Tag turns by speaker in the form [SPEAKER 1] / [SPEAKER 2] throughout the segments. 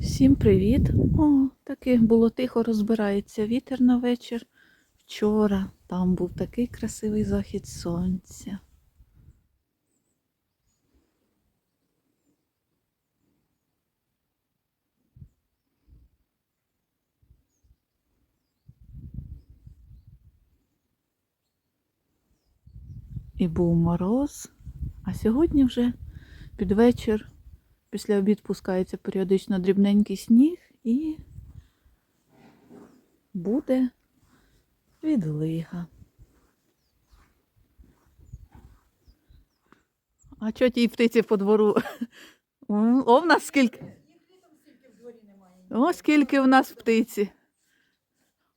[SPEAKER 1] Всім привіт! О, таки було тихо, розбирається вітер на вечір. Вчора там був такий красивий захід сонця. І був мороз, а сьогодні вже під вечір Після обід пускається періодично дрібненький сніг і буде відлига. А чого тій птиці по двору? О, в нас скільки? О, скільки в нас птиці.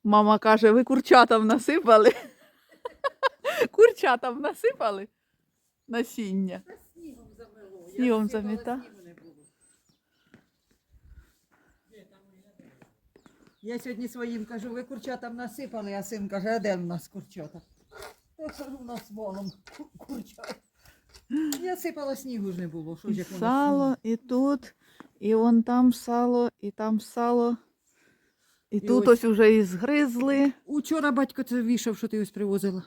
[SPEAKER 1] Мама каже, ви курчатам насипали. Курчатам насипали насіння.
[SPEAKER 2] Снігом замело.
[SPEAKER 1] Снігом заміта?
[SPEAKER 2] снігу не було. Я сьогодні своїм кажу, ви курчатам насипали, а син каже, а де в нас курчата? Я кажу, у нас волом курчат. Я сипала снігу ж не було. Що ж як
[SPEAKER 1] сало, і тут, і вон там сало, і там сало. І, тут
[SPEAKER 2] ось-
[SPEAKER 1] ось уже і згризли.
[SPEAKER 2] Учора батько це вішав, що ти ось привозила.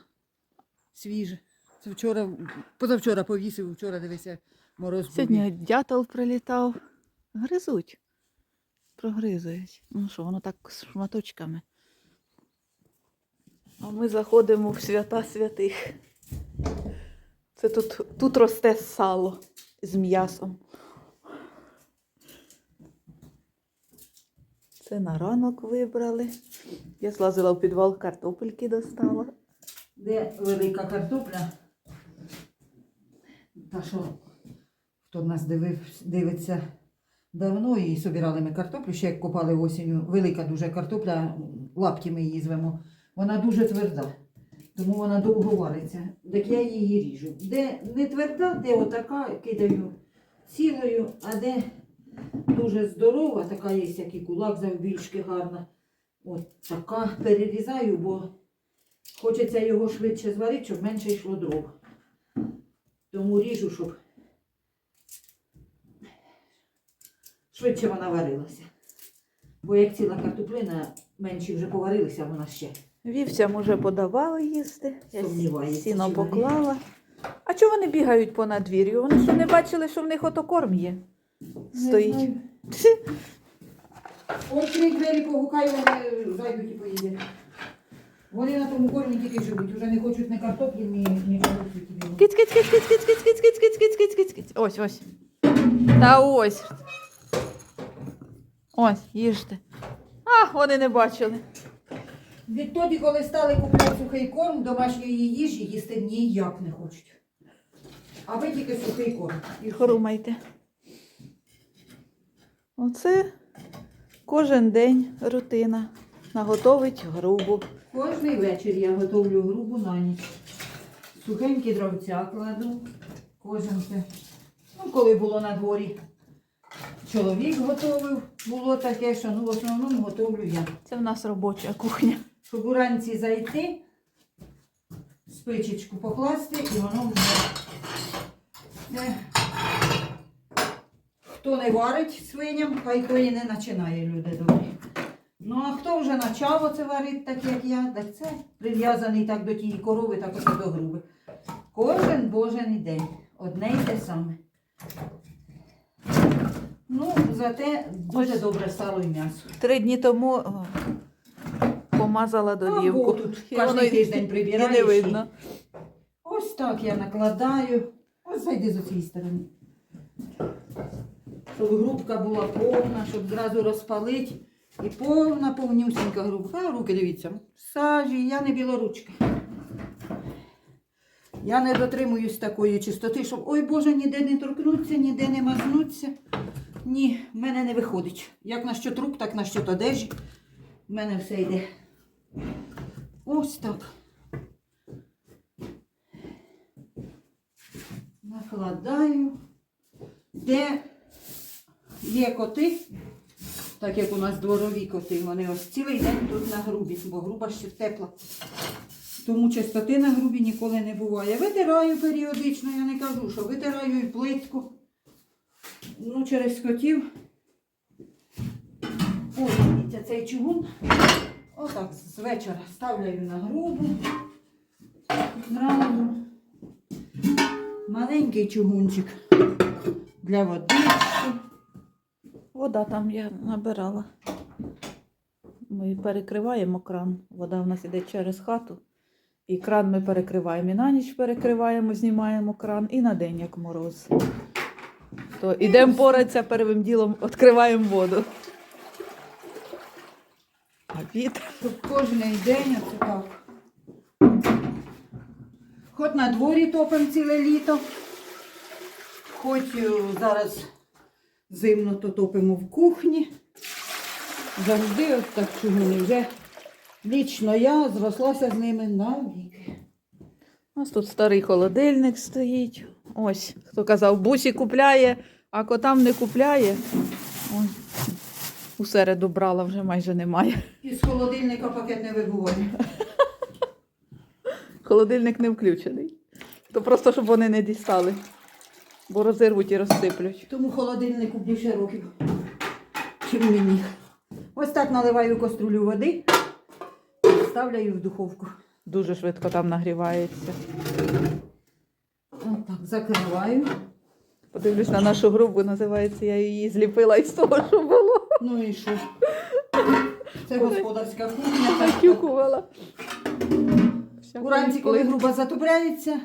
[SPEAKER 2] Свіже. Це вчора, позавчора повісив, вчора дивися, мороз був.
[SPEAKER 1] Сьогодні дятел прилітав. Гризуть. Прогризують. Ну що, воно так з шматочками. А ми заходимо в свята святих. Це тут, тут росте сало з м'ясом. Це на ранок вибрали. Я злазила в підвал, картопельки достала.
[SPEAKER 2] Де велика картопля? Та що, хто нас дивив, дивиться давно і собирали ми картоплю, ще як копали осінню. Велика дуже картопля, лапті ми її звемо. Вона дуже тверда, тому вона довго вариться. Так я її ріжу. Де не тверда, де отака, кидаю цілою, а де дуже здорова, така є, як і кулак завбільшки гарна. От така перерізаю, бо Хочеться його швидше зварити, щоб менше йшло дров. Тому ріжу, щоб швидше вона варилася. Бо як ціла картоплина, менші вже поварилися, вона ще.
[SPEAKER 1] Вівцям уже подавали їсти. Я
[SPEAKER 2] Сумніваюся,
[SPEAKER 1] сіно
[SPEAKER 2] чи вони-
[SPEAKER 1] поклала. А чого вони бігають по надвір'ю? Вони що не бачили, що в них ото корм є. Стоїть.
[SPEAKER 2] От три двері погукай, вони зайдуть і поїдять. Вони на тому кормі тільки живуть, вже не хочуть ні картоплі, ні нічого в світі білого.
[SPEAKER 1] Киць, киць, киць, киць, киць, киць, киць, киць, киць, киць, киць, киць, киць. Ось, ось. Та ось. Ось, їжте. А, вони не бачили.
[SPEAKER 2] Відтоді, коли стали купляти сухий корм, домашньої їжі їсти ніяк не хочуть. А ви тільки сухий корм. І.
[SPEAKER 1] Хрумайте. Оце кожен день рутина. Наготовить грубу.
[SPEAKER 2] Кожний вечір я готовлю грубу на ніч. Сухенькі дровця кладу. Кожен це. Ну, коли було на дворі. Чоловік готовив, було таке, що ну, в основному готовлю я.
[SPEAKER 1] Це в нас робоча кухня.
[SPEAKER 2] Щоб уранці зайти, спичечку покласти і воно вже. Хто не варить свиням, хай тої не починає люди добрі. Ну а хто вже почав оце варити, так як я, так це прив'язаний так до тієї корови, так оце до груби. Кожен божий день. Одне й те саме. Ну, зате дуже добре сало і м'ясо.
[SPEAKER 1] Три дні тому о, помазала
[SPEAKER 2] Або
[SPEAKER 1] долівку.
[SPEAKER 2] тут
[SPEAKER 1] І
[SPEAKER 2] кожен тиждень
[SPEAKER 1] і
[SPEAKER 2] прибираєш.
[SPEAKER 1] не видно.
[SPEAKER 2] Ось так я накладаю. Ось зайди з цієї сторони. Щоб грубка була повна, щоб зразу розпалити. І повна, повнюсінька грубка. А руки дивіться. в Сажі, я не білоручка. Я не дотримуюсь такої чистоти, щоб, ой Боже, ніде не торкнуться, ніде не мазнуться. Ні, в мене не виходить. Як на що рук, так на що одежі. В мене все йде. Ось так. Накладаю. Де є коти, так як у нас дворові коти, вони ось цілий день тут на грубі, бо груба ще тепла. Тому чистоти на грубі ніколи не буває. Витираю періодично, я не кажу, що витираю і плитку. Ну, через котів Ось дивіться, цей чугун. Отак з вечора ставляю на грубу. Зразу. Маленький чугунчик для водички.
[SPEAKER 1] Вода там я набирала. Ми перекриваємо кран. Вода в нас іде через хату. І кран ми перекриваємо. І на ніч перекриваємо, знімаємо кран, і на день, як мороз. То ідемо поратися первим ділом, відкриваємо воду. А вітер.
[SPEAKER 2] Щоб кожен день оце так. Хоч на дворі топимо ціле літо, хоч е, зараз зимно, то топимо в кухні. Завжди от так чугуни вже. Лічно я зрослася з ними навіки.
[SPEAKER 1] У нас тут старий холодильник стоїть. Ось, хто казав, бусі купляє, а котам не купляє. Ой, у середу брала, вже майже немає.
[SPEAKER 2] Із холодильника пакет не вибуває.
[SPEAKER 1] Холодильник не включений. То просто, щоб вони не дістали. Бо розірвуть і розсиплють.
[SPEAKER 2] Тому холодильнику більше років, чим мені. Ось так наливаю каструлю води, ставляю в духовку.
[SPEAKER 1] Дуже швидко там нагрівається.
[SPEAKER 2] Отак закриваю.
[SPEAKER 1] Подивлюсь на нашу грубу, називається, я її зліпила із того, що було.
[SPEAKER 2] Ну і що? Це господарська кухня. так.
[SPEAKER 1] Накюкувала.
[SPEAKER 2] Уранці, коли груба затопляється,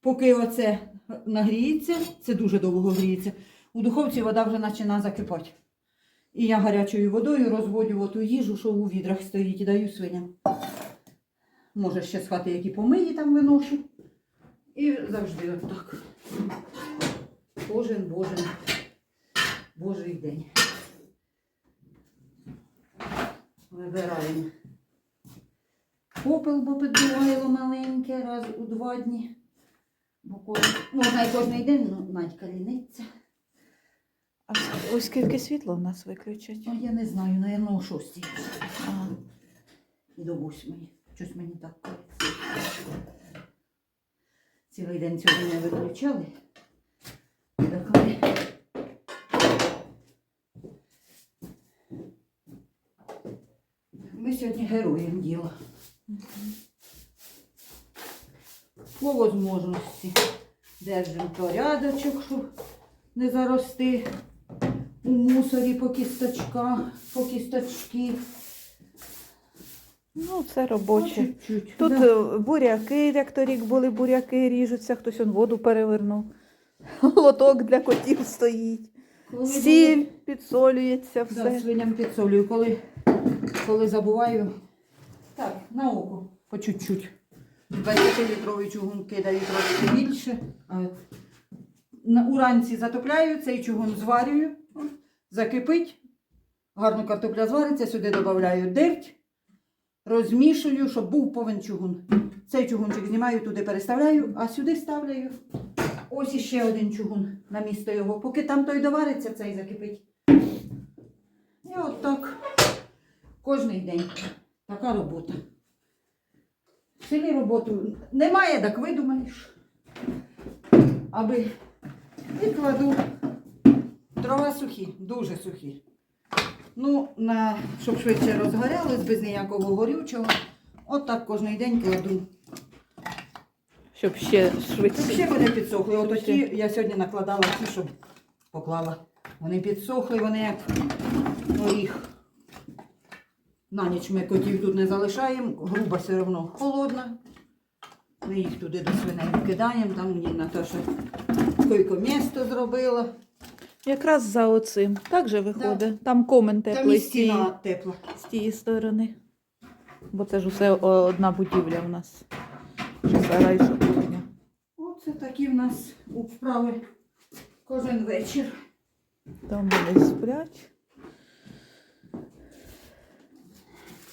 [SPEAKER 2] поки оце нагріється, це дуже довго гріється, у духовці вода вже починає закипати. І я гарячою водою розводю оту їжу, що у відрах стоїть, і даю свиням. Може, ще з хати які помиї там виношу. І завжди отак. Кожен божий, божий день. Вибираємо. Попел, бо підбивайло маленьке раз у два дні. Бо кожен, можна і кожен день, ну, Надька ліниться.
[SPEAKER 1] А ось скільки світла в нас виключать?
[SPEAKER 2] Ну, я не знаю, напевно, о шостій і до восьмої. Щось мені так кажеться. Цілий день сьогодні не виключали. Ми сьогодні героєм діла. По возможності держимо порядочок, щоб не зарости у мусорі по кісточках, по кісточки.
[SPEAKER 1] Ну, це робоче.
[SPEAKER 2] чуть-чуть.
[SPEAKER 1] Тут
[SPEAKER 2] да.
[SPEAKER 1] е, буряки, як торік були буряки, ріжуться, хтось он воду перевернув. Лоток для котів стоїть.
[SPEAKER 2] Коли
[SPEAKER 1] Сіль підсолюється,
[SPEAKER 2] було- Да, свиням підсолюю, коли, коли забуваю. Так, на око, по чуть-чуть. 20-літровий чугун кидаю трошки більше. На, уранці затопляю, цей чугун зварюю, закипить. Гарно картопля звариться, сюди додаю дерть, розмішую, щоб був повен чугун. Цей чугунчик знімаю, туди переставляю, а сюди ставляю. Ось іще один чугун на місто його. Поки там той довариться, цей закипить. І от так. Кожний день. Така робота. В селі роботу немає, так видумаєш. Аби відкладу дрова сухі, дуже сухі. Ну, на, щоб швидше розгорялось, без ніякого горючого. От так кожен день кладу.
[SPEAKER 1] Щоб ще
[SPEAKER 2] Щоб
[SPEAKER 1] швидше.
[SPEAKER 2] ще вони підсохли. От
[SPEAKER 1] Щоб
[SPEAKER 2] я сьогодні накладала ті, щоб поклала. Вони підсохли, вони як горіх. На ніч ми котів тут не залишаємо, груба все одно холодна. Ми їх туди до свиней кидаємо, там мені Наташа койко-місто зробила.
[SPEAKER 1] Якраз за оцим. Так же виходить. Там комен
[SPEAKER 2] Там і
[SPEAKER 1] теплий з тієї,
[SPEAKER 2] стіна тепла.
[SPEAKER 1] з тієї сторони. Бо це ж усе одна будівля у нас. Що сарай, що кухня.
[SPEAKER 2] Оце такі в нас вправи кожен вечір.
[SPEAKER 1] Там вони сплять.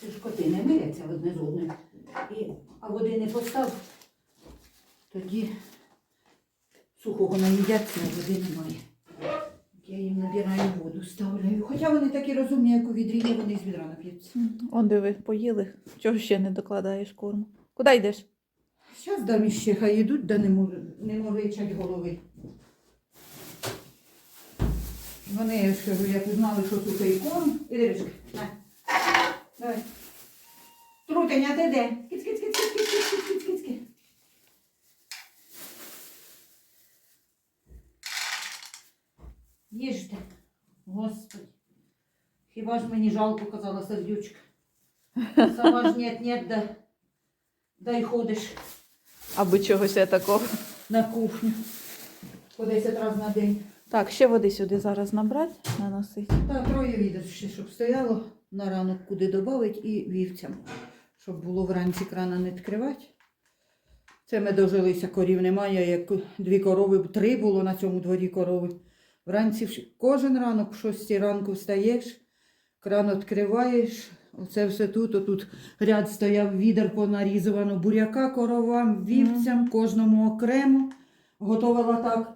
[SPEAKER 2] Це ж коти не миряться одне з одним. І, а води не постав, тоді сухого наїдяться, а води немає. Я їм набираю воду, ставляю. Хоча вони такі розумні, як у відрі, є, вони з відра нап'ються.
[SPEAKER 1] Он диви, поїли. Чого ще не докладаєш корму? Куди йдеш?
[SPEAKER 2] Зараз дам іще, хай йдуть, да не, мор... не моричать голови. Вони, я ж кажу, як узнали, що сухий корм. Іришка, на. Давай. Трутеня, ти де? Киць, киць, киць, киць, киць, киць, киць, киць, киць. Їжте. Господи. Хіба ж мені жалко, казала сердючка. Сама ж нет, нет, да, да й ходиш
[SPEAKER 1] Аби чогось я такого.
[SPEAKER 2] на кухню. По 10 разів на день.
[SPEAKER 1] Так, ще води сюди зараз набрати, наносити.
[SPEAKER 2] Так, троє відер ще, щоб стояло на ранок, куди додати і вівцям. Щоб було вранці крана не відкривати. Це ми дожилися, корів немає, як дві корови, три було на цьому дворі корови. Вранці кожен ранок, в 6 ранку встаєш, кран відкриваєш. Оце все тут, отут ряд стояв відер понарізувано буряка коровам, вівцям, кожному окремо. Готувала так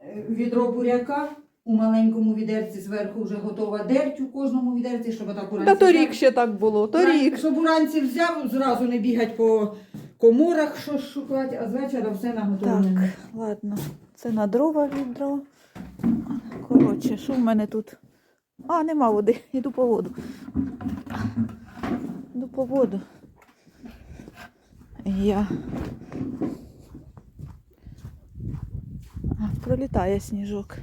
[SPEAKER 2] е, відро буряка, у маленькому відерці зверху вже готова дерть у кожному відерці, щоб так уранці.
[SPEAKER 1] Та торік ще так було, торік.
[SPEAKER 2] Щоб уранці взяв, зразу не бігати по коморах, що шукати, а з вечора все
[SPEAKER 1] Так,
[SPEAKER 2] наготовлене.
[SPEAKER 1] ладно. Це на дрова відро. Коротше, що в мене тут? А, нема води. йду по воду. Іду по воду. Я. Пролітає сніжок.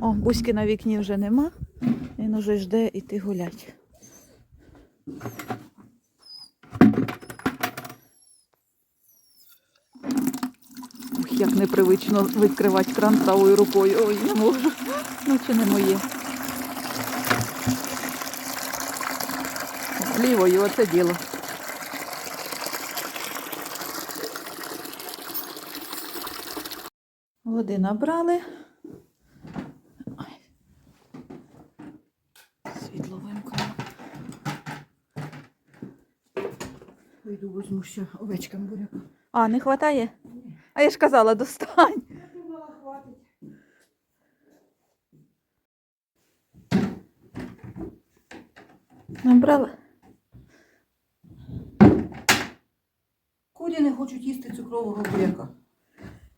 [SPEAKER 1] О, бузьки на вікні вже нема. Він уже жде іти гулять. Непривично відкривати кран правою рукою. Ой, не можу. Ну, чи не моє. Лівою, оце діло. Води набрали. Ой. Світло вимкнуло.
[SPEAKER 2] Пойду возьму ще овечкам буряка.
[SPEAKER 1] А, не вистачає? А я ж казала, достань.
[SPEAKER 2] Думала, хватить.
[SPEAKER 1] Набрала.
[SPEAKER 2] Курі не хочуть їсти цукрового буряка.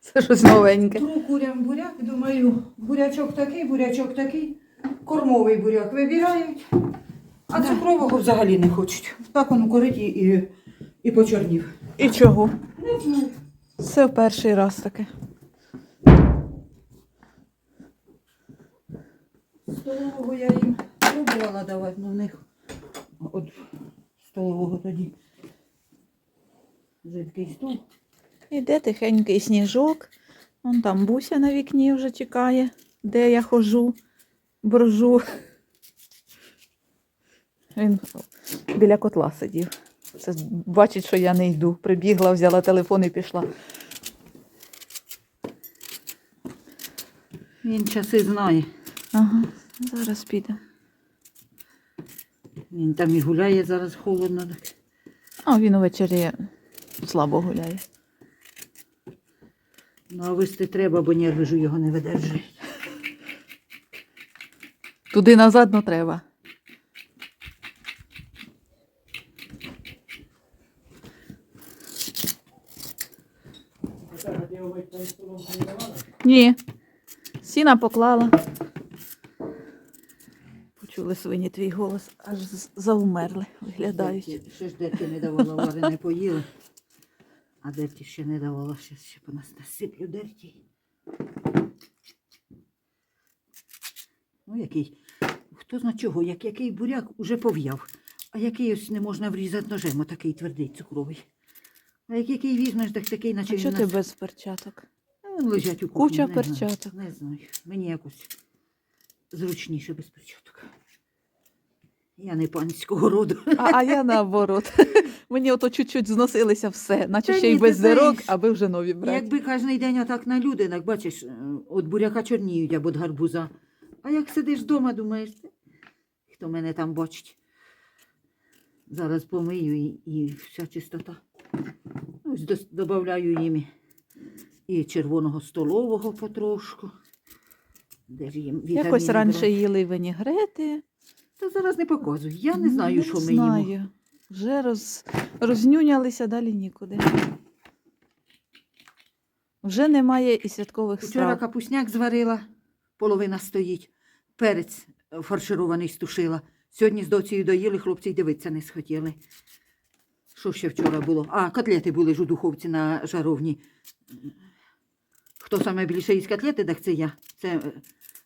[SPEAKER 1] Це щось новеньке.
[SPEAKER 2] Тру курям буряк, думаю, бурячок такий, бурячок такий, кормовий буряк вибирають, а цукрового взагалі не хочуть. Так воно корить і, і, і почорнів.
[SPEAKER 1] І чого?
[SPEAKER 2] Не знаю.
[SPEAKER 1] Це в перший раз таке.
[SPEAKER 2] Столового я їм пробувала давати, але в них от столового тоді жидкий стул.
[SPEAKER 1] Іде тихенький сніжок. Вон там буся на вікні вже чекає, де я хожу, брожу. Він біля котла сидів. Це бачить, що я не йду. Прибігла, взяла телефон і пішла.
[SPEAKER 2] Він часи знає.
[SPEAKER 1] Ага, зараз піде.
[SPEAKER 2] Він там і гуляє зараз холодно. Так.
[SPEAKER 1] А він увечері слабо гуляє.
[SPEAKER 2] Ну, а вести треба, бо нерви ж його не видержують.
[SPEAKER 1] Туди назад не треба. Ні. Сіна поклала. Почули свині твій голос, аж заумерли, виглядають.
[SPEAKER 2] Ще ж дерті не давала, вари не поїли. А дерті ще не давала, ще, ще по нас насиплю дерті. Ну, який. Хто зна чого, як який буряк уже пов'яв, а який ось не можна врізати ножем, отакий твердий цукровий. А як який візьмеш, так такий, наче
[SPEAKER 1] А що ти без перчаток?
[SPEAKER 2] Лежать у кухні.
[SPEAKER 1] Куча
[SPEAKER 2] не
[SPEAKER 1] перчаток.
[SPEAKER 2] Знаю, не знаю. Мені якось зручніше без перчаток. Я не панського роду.
[SPEAKER 1] А, а я наоборот. Мені ото чуть-чуть зносилися все, наче
[SPEAKER 2] Та
[SPEAKER 1] ще й
[SPEAKER 2] ні,
[SPEAKER 1] без
[SPEAKER 2] знаєш,
[SPEAKER 1] аби вже нові брати.
[SPEAKER 2] Якби кожен день отак на людинах, бачиш, е, от буряка чорніють або гарбуза. А як сидиш вдома, думаєш, хто мене там бачить? Зараз помию і, і вся чистота. Ось додаю їм і- червоного столового потрошку. Де
[SPEAKER 1] Якось раніше їли винігрети.
[SPEAKER 2] Та зараз не показуй. Я не знаю,
[SPEAKER 1] Не
[SPEAKER 2] що ми їмо.
[SPEAKER 1] Вже роз... рознюнялися далі нікуди. Вже немає і святкових
[SPEAKER 2] Вчора
[SPEAKER 1] страв.
[SPEAKER 2] капусняк зварила, половина стоїть. перець е, фарширований стушила. Сьогодні з доцією доїли, хлопці й дивитися не схотіли. Що ще вчора було? А, котлети були ж у духовці на жаровні. Хто саме більше із котлети, так це я. Це е,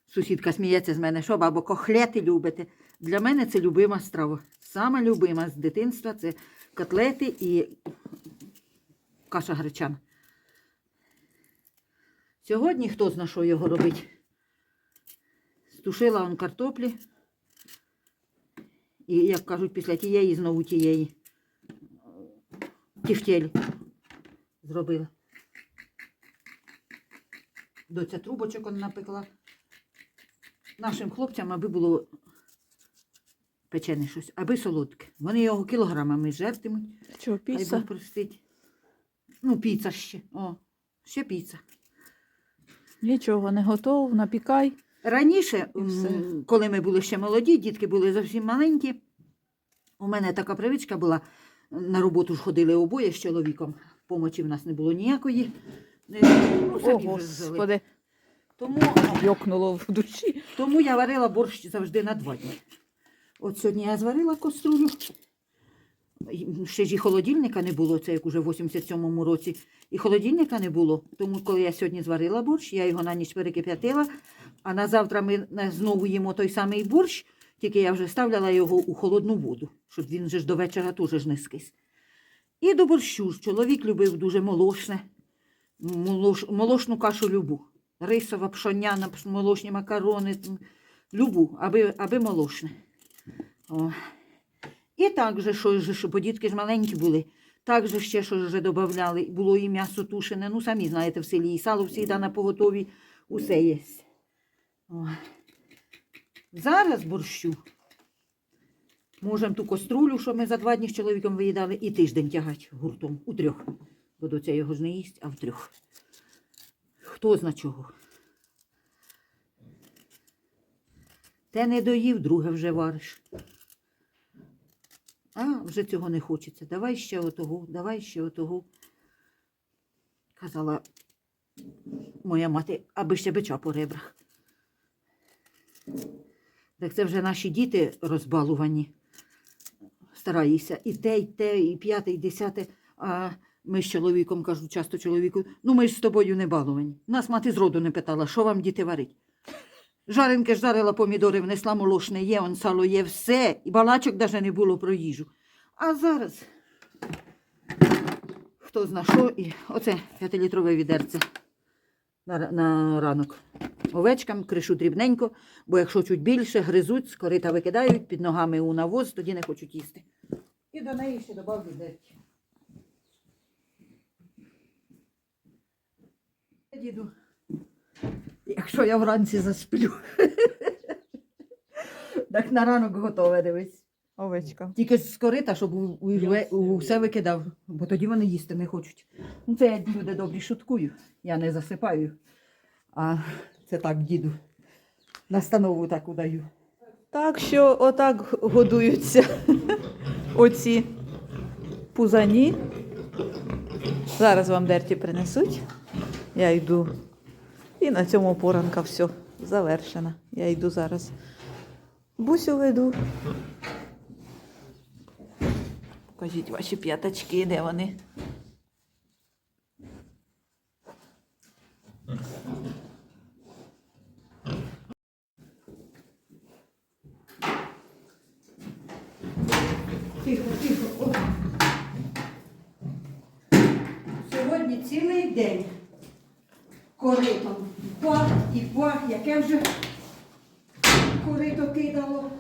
[SPEAKER 2] сусідка сміється з мене, що бабо, кохлети любите. Для мене це любима страва. Сама любима з дитинства це котлети і каша гречана. Сьогодні хто зна що його робить? Стушила он картоплі. І, як кажуть, після тієї знову тієї тіфтєлі зробила. Доця трубочок напекла. Нашим хлопцям, аби було печене щось, аби солодке. Вони його кілограмами жертимуть. Бог простить. Ну, піца ще. О, ще піца.
[SPEAKER 1] Нічого не готов, напікай.
[SPEAKER 2] Раніше, коли ми були ще молоді, дітки були зовсім маленькі. У мене така привичка була. На роботу ж ходили обоє з чоловіком. Помочі в нас не було ніякої. Е, Ну,
[SPEAKER 1] О,
[SPEAKER 2] самі вже жили.
[SPEAKER 1] Господи,
[SPEAKER 2] Тому,
[SPEAKER 1] йокнуло в душі.
[SPEAKER 2] тому я варила борщ завжди на два дні. От сьогодні я зварила каструлю. І Ще ж і холодильника не було, це як уже в 87-му році. І холодильника не було. Тому коли я сьогодні зварила борщ, я його на ніч перекип'ятила, а на завтра ми на- знову їмо той самий борщ, тільки я вже ставляла його у холодну воду, щоб він же ж до вечора теж ж не скис. І до борщу ж чоловік любив дуже молошне, молош, молошну кашу любу. Рисова, пшоняна, пш- молочні макарони, любу, аби, аби молошне. О. І так же, що що, бо дітки ж маленькі були, так же ще що вже додавали. Було і м'ясо тушене, ну самі знаєте, в селі, і сало всі на поготові, усе є. О. Зараз борщу. Можемо ту каструлю, що ми за два дні з чоловіком виїдали, і тиждень тягати гуртом у трьох. Бо до цього його ж не їсть, а в трьох. Хто зна чого. Те не доїв, друге вже вариш. А, вже цього не хочеться. Давай ще отого, давай ще отого. Казала моя мати, аби ще бича по ребрах. Так це вже наші діти розбалувані. Стараюся. І те, і те, і п'яте, і десяте. А ми з чоловіком кажу часто чоловіку, ну ми ж з тобою не баловані. Нас мати зроду не питала, що вам діти варить. Жаренки жарила помідори, внесла молочне є, он сало є, все. І балачок навіть не було про їжу. А зараз хто зна що, і оце п'ятилітрове відерце на, на ранок. Овечкам кришу дрібненько, бо якщо чуть більше, гризуть, з корита викидають під ногами у навоз, тоді не хочуть їсти. І до неї ще додав відерці. Діду, якщо я вранці засплю, так на ранок готове дивись.
[SPEAKER 1] Овечка.
[SPEAKER 2] Тільки з корита, щоб у, у, у- у все викидав, бо тоді вони їсти не хочуть. Ну, це я люди добрі шуткую, я не засипаю. А це так, діду. Настанову таку даю.
[SPEAKER 1] Так що отак годуються оці пузані. Зараз вам дерті принесуть. Я йду. І на цьому поранка все завершена. Я йду зараз. Бусю веду. Покажіть ваші п'ятачки, де вони.
[SPEAKER 2] Тихо, тихо. Сьогодні цілий день коритом. Пах і пах, яке вже корито кидало.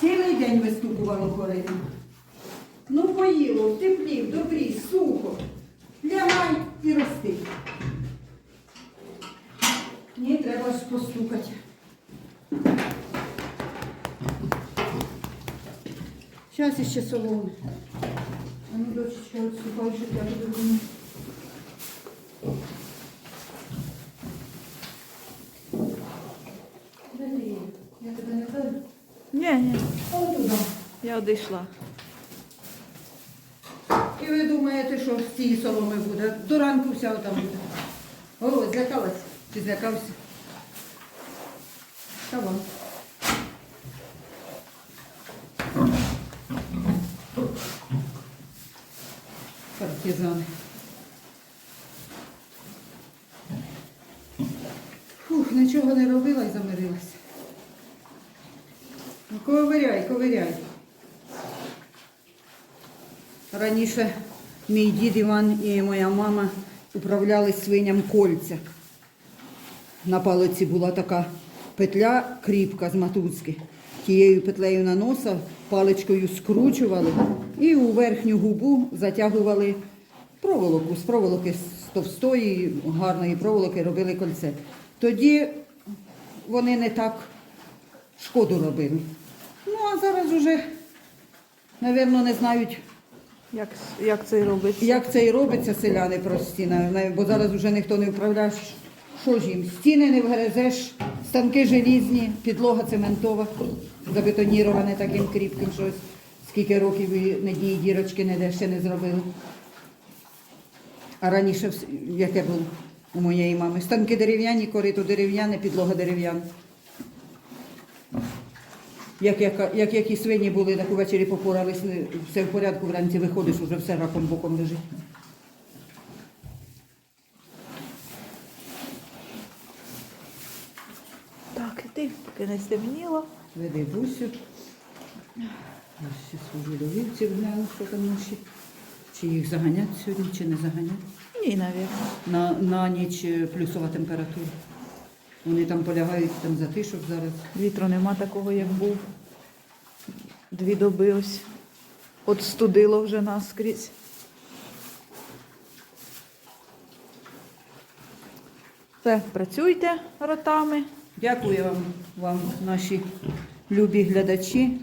[SPEAKER 2] Цілий день виступувало корито. Ну, поїло, в теплі, в добрі, сухо. Лягай і рости. Ні, треба ж постукати. Зараз іще соломи. А ну, дочечка, відступай, щоб я буду думати. Де ти є? Я тебе не даю.
[SPEAKER 1] Ні, ні,
[SPEAKER 2] О, туди.
[SPEAKER 1] Я одійшла.
[SPEAKER 2] І ви думаєте, що з цієї соломи буде? До ранку вся там буде. О, злякалась? Чи злякався? Та Каван. Партизани. Фух, нічого не робила і замирилася. Ну, ковиряй, ковиряй. Раніше мій дід Іван і моя мама управляли свиням кольця. На палиці була така петля кріпка з матузки. Тією петлею на носа паличкою скручували і у верхню губу затягували проволоку. З проволоки з товстої, гарної проволоки робили кольце. Тоді вони не так шкоду робили. Ну, а зараз уже, напевно, не знають,
[SPEAKER 1] Як, як це робиться?
[SPEAKER 2] як це і робиться селяни прості, бо зараз вже ніхто не вправляє. Що ж їм? Стіни не вгризеш, станки желізні, підлога цементова, забетоніроване таким кріпким щось. Скільки років і не дірочки ніде ще не зробили. А раніше яке було у моєї мами? Станки дерев'яні, корито дерев'яне, підлога дерев'яна. Як, як, як які свині були, так увечері попорались, все в порядку, вранці виходиш, уже все раком боком лежить.
[SPEAKER 1] Так, іди, поки не стемніло.
[SPEAKER 2] Веди бусю. Ще схожу до вівців, гляну, що там наші. Чи їх заганять сьогодні, чи не заганять.
[SPEAKER 1] Ні, навіть.
[SPEAKER 2] На, на ніч плюсова температура. Вони там полягають там затишок зараз.
[SPEAKER 1] Вітру нема такого, як був. Дві доби ось. От студило вже наскрізь. Все, працюйте ротами.
[SPEAKER 2] Дякую вам, вам, наші любі глядачі,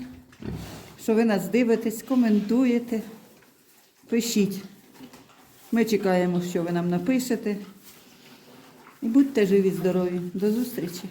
[SPEAKER 2] що ви нас дивитесь, коментуєте, пишіть. Ми чекаємо, що ви нам напишете. Будьте живі, здорові. До зустрічі!